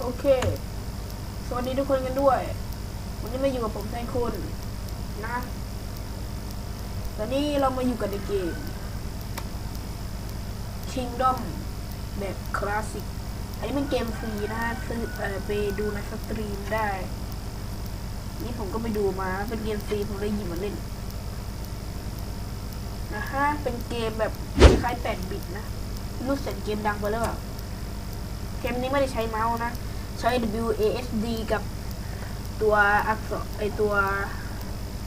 โอเค สวัสดีทุกคนกันด้วย วันนี้มาอยู่กับผมแทนคุณนะ ตอนนี้เรามาอยู่กันในเกม Kingdom แบบคลาสสิก อันนี้เป็นเกมฟรีนะฮะซื้ออไปดูในสตรีมได้ นี่ผมก็ไปดูมา เป็นเกมฟรีผมเลยหยิบมาเล่น นะฮะ เป็นเกมแบบคล้ายๆ8บิตนะรู้สียงเกมดังไปแล้วเปล่าเกมนี้ไม่ได้ใช้เมาส์นะ ใช้ WASD กับตัวอักษรไอตัว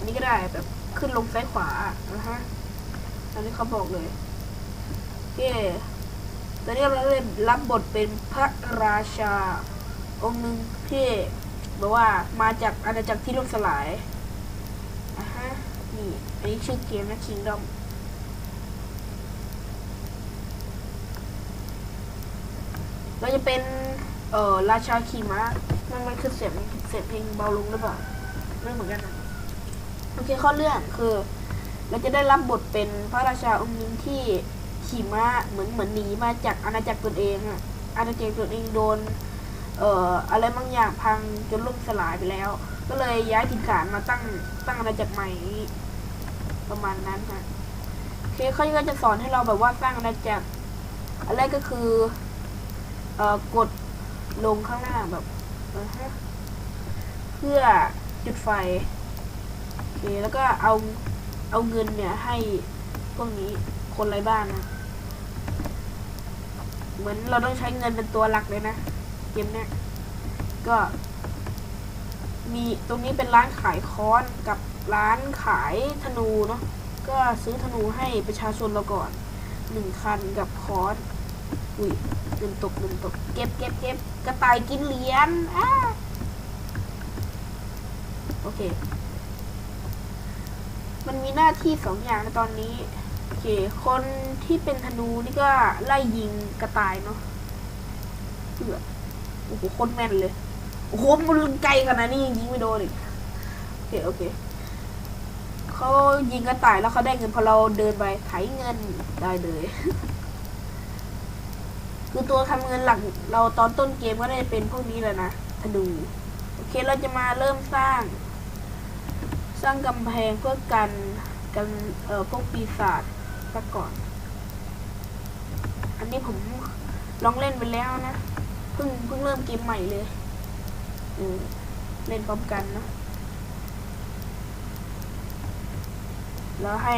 นี้ก็ได้แบบขึ้นลงซ้ายขวานะฮะตอนนี้เขาบอกเลยโอเคตอนนี้เราได้รับบทเป็นพระราชา องค์หนึ่งที่บอกว่ามาจากอาณาจักรที่ล่มสลายอะฮะนี่อันนี้ชื่อเกมนะ Kingdom เราจะเป็น เออราชาขีม้ามันมันคือเสียงเสียงเพลงเบาลงหรือเปล่าไม่เหมือนกันนะโอเคข้อเรื่องคือ เราจะได้รับบทเป็นพระราชาองค์หนึ่งที่ขี่ม้าเหมือนเหมือนหนีมาจากอาณาจักรตนเองอะอาณาจักรตนเองโดนเอ่ออะไรบางอย่างพังจนล่มสลายไปแล้ว ก็เลยย้ายถิ่นฐานมาตั้งตั้งอาณาจักรใหม่ประมาณนั้นฮะโอเคเขาก็จะสอนให้เราแบบว่าสร้างอาณาจักรอันแรกก็คือเอ่อกด ลงข้างหน้าแบบเออฮะเพื่อจุดไฟโอเคแล้วก็เอาเอาเงินเนี่ยให้พวกนี้คนไร้บ้านนะ เหมือนเราต้องใช้เงินเป็นตัวหลักเลยนะ เกมเนี้ยก็ มีตรงนี้เป็นร้านขายค้อนกับร้านขายธนูเนาะก็ซื้อธนูให้ประชาชนเราก่อนหนึ่งคันกับค้อน อุ้ยเงินตกเงินตก เก็บเก็บเก็บกระต่ายกินเหรียญอ่าโอเค มันมีหน้าที่สองอย่างในตอนนี้ โอเค คนที่เป็นธนูนี่ก็ไล่ยิงกระต่ายเนาะเอือโอ้โหคตรแม่นเลย โอ้โหมันไกลขนาดนี้ยิงไม่โดนอีกโอเค โอเคเขายิงกระต่ายแล้วเขาได้เงินพอเราเดินไปไถเงินได้เลย คือตัวทำเงินหลักเราตอนต้นเกมก็ได้เป็นพวกนี้แหละนะธนูโอเคเราจะมาเริ่มสร้าง สร้างกำแพงเพื่อกันกันเอ่อพวกปีศาจซะก่อน อันนี้ผมลองเล่นไปแล้วนะ เพิ่งเพิ่งเริ่มเกมใหม่เลยเออเล่นพร้อมกันเนะแล้วให้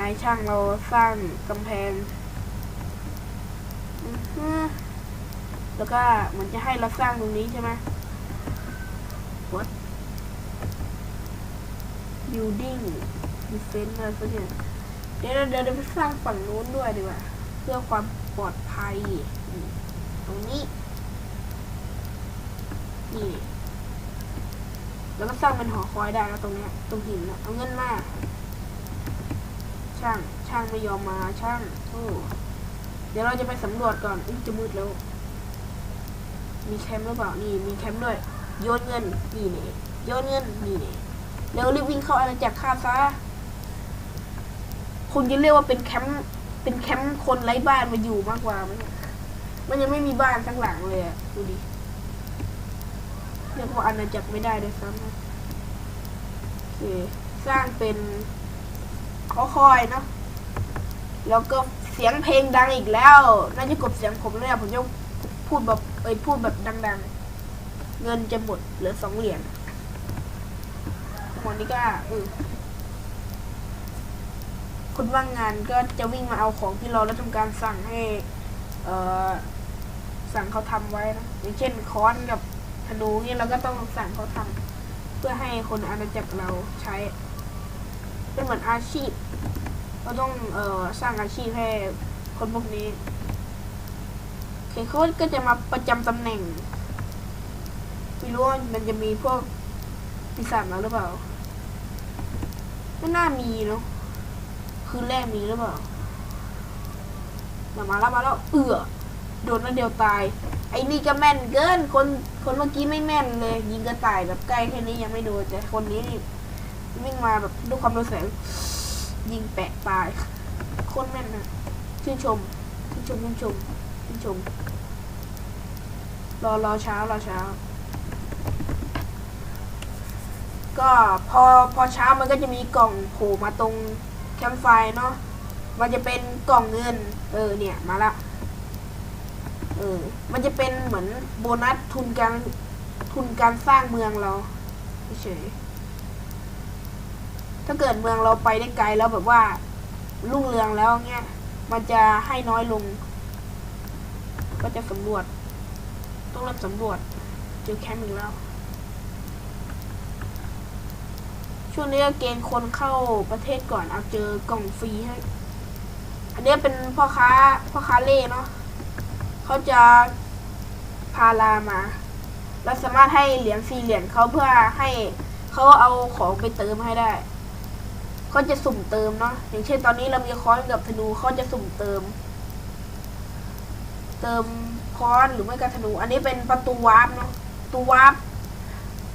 นายช่างเราสร้างกำแพง แล้วก็เหมันจะให้เราสร้างตรงนี้ใช่ไหม what building defense อะไรสักอย่างเดี๋ยวเดี๋ยวเดี๋ยวไปสร้างฝั่งนู้นด้วยดีกว่า เพื่อความปลอดภัย ตรงนี้ นี่ แล้วก็สร้างเป็นหอคอยได้แล้วตรงเนี้ย ตรงหินนะเอาเงินมา ช่าง ช่างไม่ยอมมา ช่างโอ้ เดี๋ยวเราจะไปสำรวจก่อนอุ้ยจะมืดแล้ว มีแคมป์หรือเปล่านี่มีแคมป์ด้วยโยนเงินนี่นี่โยนเงินนี่นี่เร็วรีบวิ่งเข้าอาณาจักรข้าซะคุณจะเรียกว่าเป็นแคมป์เป็นแคมป์คนไร้บ้านมาอยู่มากกว่าไหมมันยังไม่มีบ้านทั้งหลังเลยอะดูดิเรียกว่าอาณาจักรไม่ได้เลยซ้ำโอเคสร้างเป็นขอคอยเนาะแล้วก็ เสียงเพลงดังอีกแล้วน่าจะกดเสียงผมเลยอะผมจะพูดแบบเอ้ยพูดแบบดัง ๆ เงินจะหมดเหลือสองเหรียญวันนี้ก็เออคนว่างงานก็จะวิ่งมาเอาของที่เราแล้วทำการสั่งให้ เอ่อ สั่งเขาทำไว้นะอย่างเช่นค้อนกับธนูเนี่ยเราก็ต้องสั่งเขาทำเพื่อให้คนอาณาจักรเราใช้เป็นเหมือนอาชีพ เราต้องเอ่อสร้างอาชีพให้คนพวกนี้เคเขาก็จะมาประจำตำแหน่งไม่รู้ว่ามันจะมีพวกปีศาจมาหรือเปล่าไม่น่ามีเนาะคืนแรกมีหรือเปล่ามาแล้วมาแล้วเอือโดนนัดเดียวตาย ไอ้นี่ก็แม่นเกิน คน คนเมื่อกี้ไม่แม่นเลย ยิงกระต่ายแบบใกล้แค่นี้ยังไม่โดนแต่คนนี้นี่วิ่งมาแบบด้วยความเร็วแสง ยิงแปะตายโคตรแม่นนะชื่นชมชื่นชมชื่นชมชื่นชม รอรอเช้ารอเช้า ก็พอพอเช้ามันก็จะมีกล่องโผล่มาตรงแคมป์ไฟเนาะมันจะเป็นกล่องเงิน เออเนี่ยมาละเออ มันจะเป็นเหมือนโบนัสทุนการทุนการสร้างเมืองเราเฉย ถ้าเกิดเมืองเราไปได้ไกลแล้วแบบว่ารุ่งเรืองแล้วเงี้ย มันจะให้น้อยลง ก็จะสำรวจ ต้องริ่มสำรวจเจอแคมป์อีกแล้ว ช่วงนี้เกณฑ์คนเข้าประเทศก่อนเอาเจอกล่องฟรีให้อันนี้เป็นพ่อค้าพ่อค้าเล่เนาะเขาจะพาลามาเราสามารถให้เหรียญฟรีเหรียญเขาเพื่อให้เขาเอาของไปเติมให้ได้ เขาจะสุ่มเติมเนาะอย่างเช่นตอนนี้เรามีค้อนกับธนูเขาจะสุ่มเติม เติมค้อนหรือไม่ก็ธนู อันนี้เป็นประตูวาร์ปเนาะประตูวาร์ป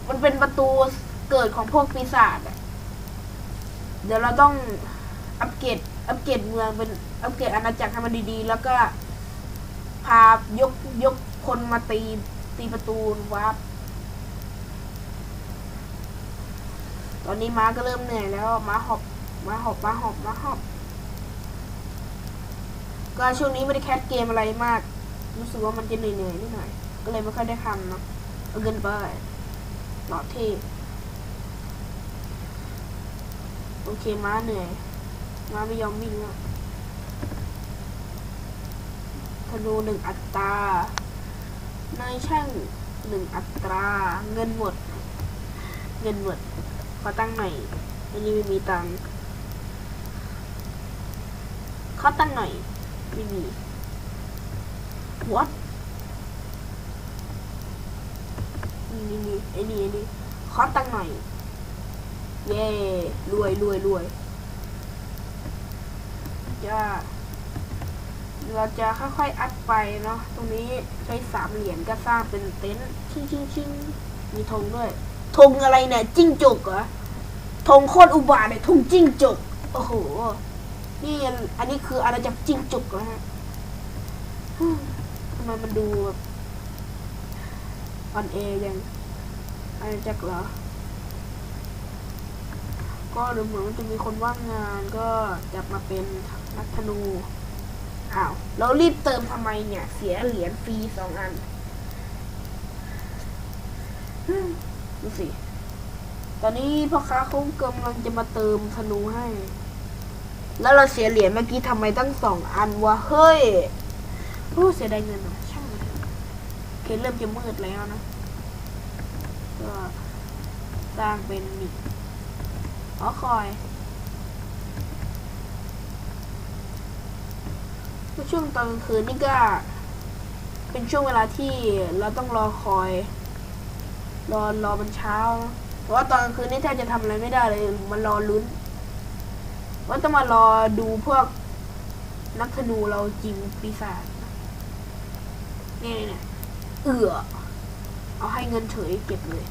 มันเป็นประตูเกิดของพวกปีศาจเดี๋ยวเราต้องอัปเกรดอัปเกรดเมืองเป็นอัปเกรดอาณาจักรให้มันดีๆ แล้วก็พายกยกคนมาตีตีประตูวาร์ปตอนนี้ม้าก็เริ่มเหนื่อยแล้วม้าหอบ มาหอบมาหอบมาหอบก็ช่วงนี้ไม่ได้แคสเกมอะไรมาก รู้สึกว่ามันจะเหนื่อยๆนิดหน่อย ก็เลยไม่ค่อยได้ทำเนาะเอาเกินไปหลอดเท่โอเคม้าเหนื่อย ม้าไม่ยอมวิ่งแล้วธนูหนึ่งอัตรา นายช่างหนึ่งอัตรา เงินหมด เงินหมด ขอตั้งค์หน่อยอันนี้ไม่มีตังค์ ขอตั้งหน่อยไม่มี what นี่นี่นี่ไอ้นี่ไอ้นี่ขอตังหน่อย เย่รวยรวยรวยจะเราจะค่อยๆอัดไปเนาะตรงนี้ใช้สามเหรียญก็สร้างเป็นเต็นท์ชิงชิงชิงมีธงด้วยธงอะไรเนี่ยจิ้งจกเหรอธงโคตรอุบาทเลยธงจิ้งจก โอ้โห นี่อันนี้คืออาณาจักรจิ้งจุกนะฮะทำไมมันดูแบบอ่อนเอยังอาณาจักรเหรอ ก็ดูเหมือนว่าจะมีคนว่างงานก็จะมาเป็นนักธนูอ้าวเรารีบเติมทำไมเนี่ย เสียเหรียญฟรีสองอันดูสิ ตอนนี้พ่อค้าเขากำลังจะมาเติมธนูให้ แล้วเราเสียเหรียญเมื่อกี้ทำไมตั้งสองอันวะเฮ้ยโอ้เสียดายเงินอะช่างมันเถอะโอเคเริ่มจะมืดแล้วนะก็สร้างเป็นนี่หอคอยช่วงตอนกลางคืนนี่ก็ เป็นช่วงเวลาที่เราต้องรอคอย รอรอมันเช้า เพราะว่าตอนกลางคืนนี่แทบจะทำอะไรไม่ได้เลย มันรอลุ้น ว่าต้องมารอดูพวกนักธนูเราจริงปีศาจนี่เนี่ยเอือเอาให้เงินเฉยเก็บเลย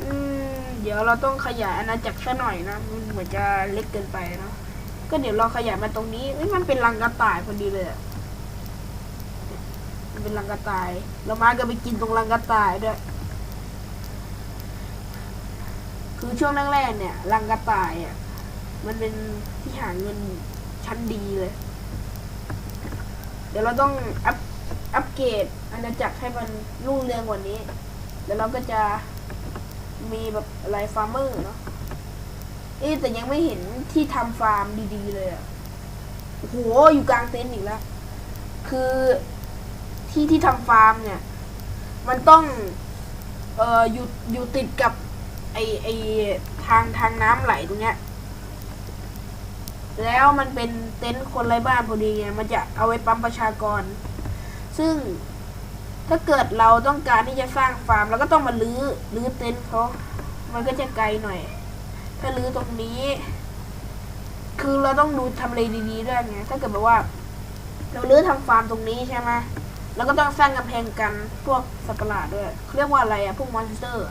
อืม เดี๋ยวเราต้องขยายอาณาจักรซะหน่อยนะมันเหมือนจะเล็กเกินไปเนาะก็เดี๋ยวเราขยายมาตรงนี้เอ้ยมันเป็นรังกระต่ายพอดีเลยมันเป็นรังกระต่ายแล้วม้าก็ไปกินตรงรังกระต่ายด้วยคือช่วงแรกๆเนี่ยรังกระต่ายอะ มันเป็นที่หาเงินชั้นดีเลย เดี๋ยวเราต้องอัพอัปเกรดอาณาจักรให้มันรุ่งเรืองกว่านี้เดี๋ยวเราก็จะมีแบบอะไรฟาร์มเมอร์เนาะเอ๊แต่ยังไม่เห็นที่ทำฟาร์มดีๆเลยอะโอ้โหอยู่กลางเต็นท์อีกแล้ว คือที่ที่ทำฟาร์มเนี่ย มันต้องเอ่ออยู่อยู่ติดกับไอไอทางทางน้ำไหลตรงเนี้ย แล้วมันเป็นเต็นท์คนไร้บ้านพอดีไงมันจะเอาไว้ปั๊มประชากร ซึ่งถ้าเกิดเราต้องการที่จะสร้างฟาร์มเราก็ต้องมาลื้อลื้อเต็นท์เขามันก็จะไกลหน่อย ถ้าลื้อตรงนี้ คือเราต้องดูทำเลดีๆด้วยไงถ้าเกิดแบบว่า เราลื้อทำฟาร์มตรงนี้ใช่ไหมแล้วก็ต้องสร้างกำแพงกันพวกสัตว์ประหลาดด้วยเรียกว่าอะไรอะพวกมอนสเตอร์